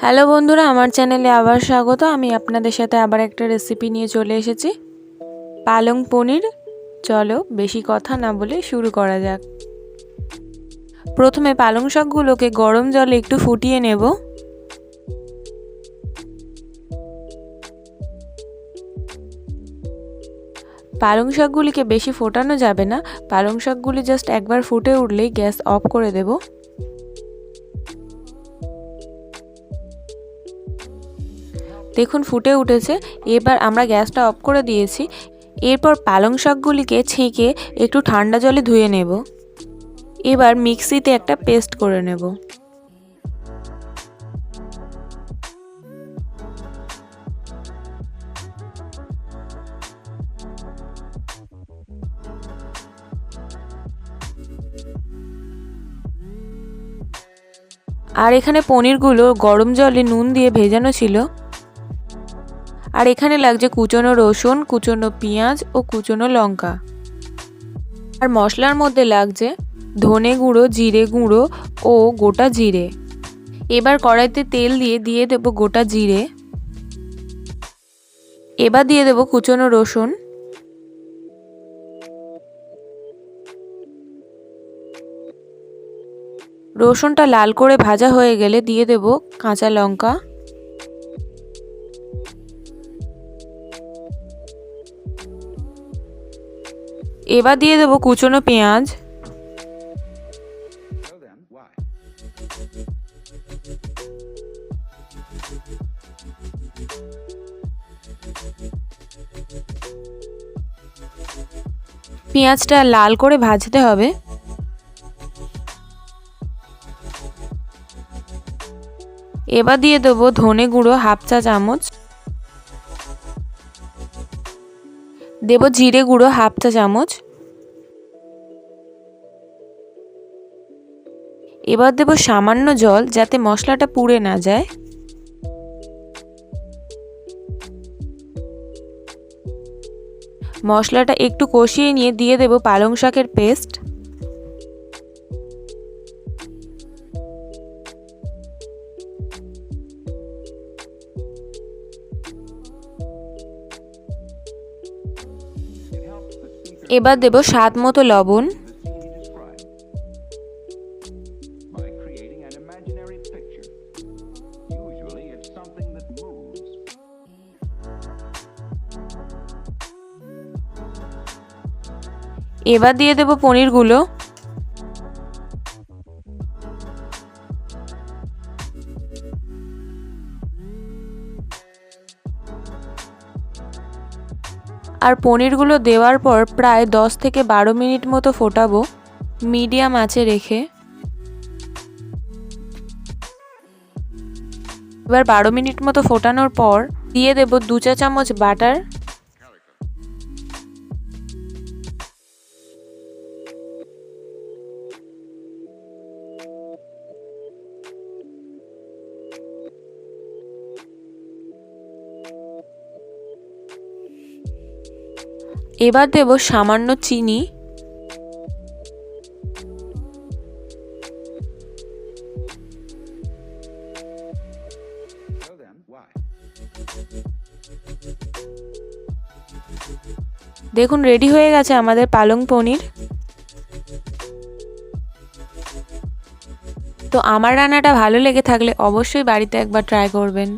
Hello বন্ধুরা, আমার চ্যানেলে আবার স্বাগত। আমি আপনাদের সাথে আবার একটা রেসিপি নিয়ে চলে এসেছি। পালং পনির। চলো বেশি কথা না বলে শুরু করা যাক। প্রথমে পালং শাকগুলোকে গরম জলে একটু ফুটিয়ে নেব। পালং শাকগুলিকে বেশি ফোটানো যাবে না। পালং শাকগুলি জাস্ট একবার ফুটে উঠলেই গ্যাস অফ করে দেবো। দেখুন ফুটে উঠেছে। এবার আমরা গ্যাসটা অফ করে দিয়েছি। এরপর পালং শাকগুলিকে ছেঁকে একটু ঠান্ডা জলে ধুয়ে নেব। এবার মিক্সিতে একটা পেস্ট করে নেব। আর এখানে পনিরগুলো গরম জলে নুন দিয়ে ভেজানো ছিল। আর এখানে লাগছে কুচনো রসুন, কুচনো পেঁয়াজ ও কুচনো লঙ্কা। আর মশলার মধ্যে লাগছে ধনে গুঁড়ো, জিরে গুঁড়ো ও গোটা জিরে। এবার কড়াইতে তেল দিয়ে দিয়ে দেব গোটা জিরে। এবার দিয়ে দেব কুচনো রসুন। রসুনটা লাল করে ভাজা হয়ে গেলে দিয়ে দেব কাঁচা লঙ্কা। এবার দিয়ে দেবো কুচনো পেঁয়াজ। পেঁয়াজটা লাল করে ভাজতে হবে। এবার দিয়ে দেবো ধনে গুঁড়ো হাফ চা চামচ। দেব জিরে গুঁড়ো হাফ চা চামচ। এবার দেব সামান্য জল যাতে মশলাটা পুড়ে না যায়। মশলাটা একটু কষিয়ে নিয়ে দিয়ে দেব পালং শাকের পেস্ট। এবার দেব স্বাদ মতো লবণ। এবার দিয়ে দেব পনিরগুলো। আর পনিরগুলো দেওয়ার পর প্রায় দশ থেকে বারো মিনিট মতো ফোটাবো মিডিয়াম আঁচে রেখে। এবার বারো মিনিট মতো ফোটানোর পর দিয়ে দেব দু চা চামচ বাটার। এবার দেব সামান্য চিনি। দেখুন রেডি হয়ে গেছে আমাদের পালং পনির। তো আমার রান্নাটা ভালো লেগে থাকলে অবশ্যই বাড়িতে একবার ট্রাই করবেন।